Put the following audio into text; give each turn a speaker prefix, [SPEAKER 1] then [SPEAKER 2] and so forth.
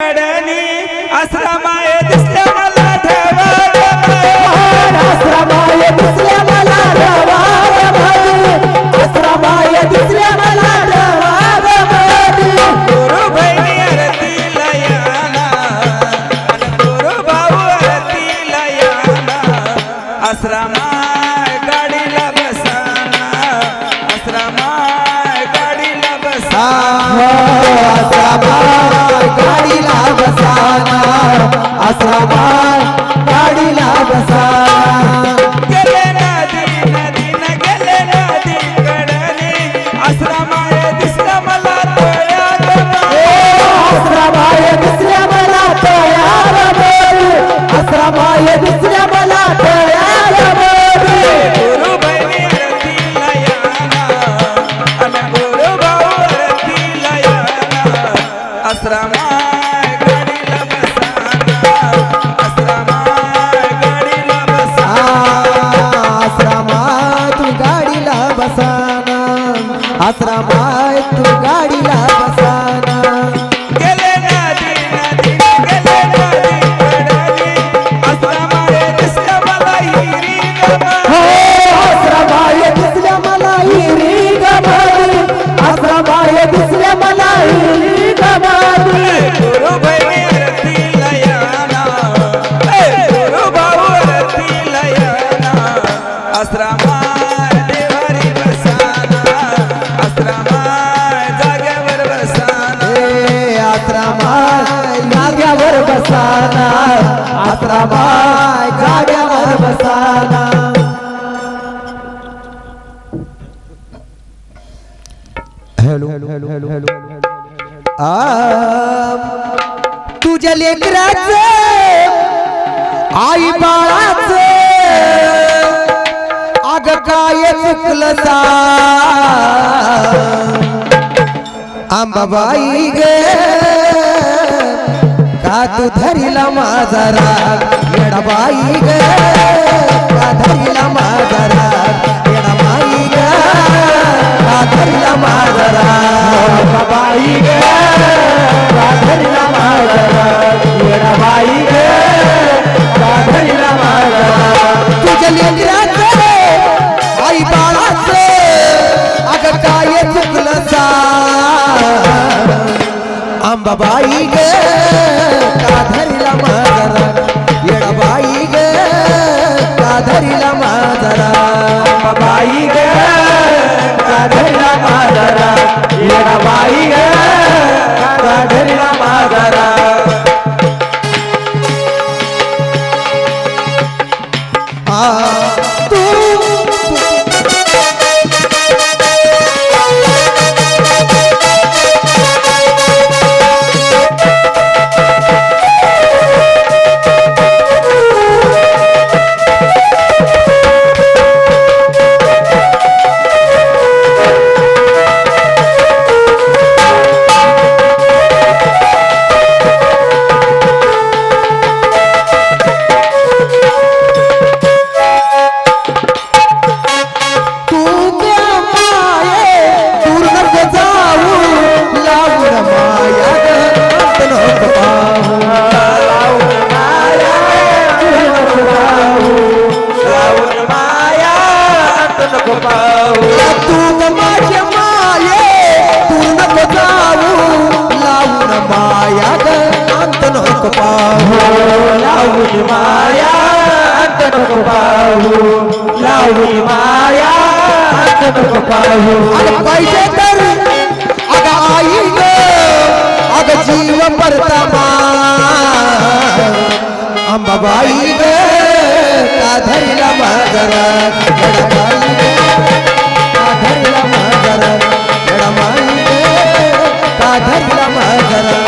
[SPEAKER 1] कडणी आश्रमाय दिसल्या मला ठेवा
[SPEAKER 2] आश्रमाय दिसल्या मला आश्रमाय दिसल्या मला
[SPEAKER 1] गुरु बहिणी आरतीला याना गुरु भाऊ आरतीला याना आश्रमाय गाडीला बसाना. आश्रमाय गाडीला बसा
[SPEAKER 2] आश्रमा गाडीला बसाना.
[SPEAKER 1] असा बाळ गाडीला बसाना. आश्रमाय
[SPEAKER 2] तू गाडीला बसाना.
[SPEAKER 1] गेले नदी नदी गेले नदी कडणी आश्रमाय दिसल्या मला हिरी
[SPEAKER 2] हो आश्रमाय दिसल्या मला हिरी गमाली आश्रमाय दिसल्या मला हिरी गमाली
[SPEAKER 1] गुरु बहिणी आरतीला याना गुरु भाऊ आरतीला आश्रमाय जाग्यावर बसाना
[SPEAKER 2] आश्रमाय जाग्यावर बसाना हॅलो हॅलो हॅलो हॅलो तुझ्या लेकराच आई बाळाच अग काय चुकलं सा आंबाबाई गे. का तू धरिला माझा राग? येडाबाई गे. बाबाई ग का धरिला माझरा येडाबाई ग का धरिला माझरा बाबाई ग का धरिला माझरा येडाबाई ग का धरिला माझरा आ. नको पाहू लावून माया अंत नको पाहू लावून माया अंत नको पाहू अरे पाहिजे तर अग आई ग अग जीव परतमा अंबाबाई ग का धरिला मागरा गडबाई ग का धरिला मागरा गडबाई ग का धरिला मागरा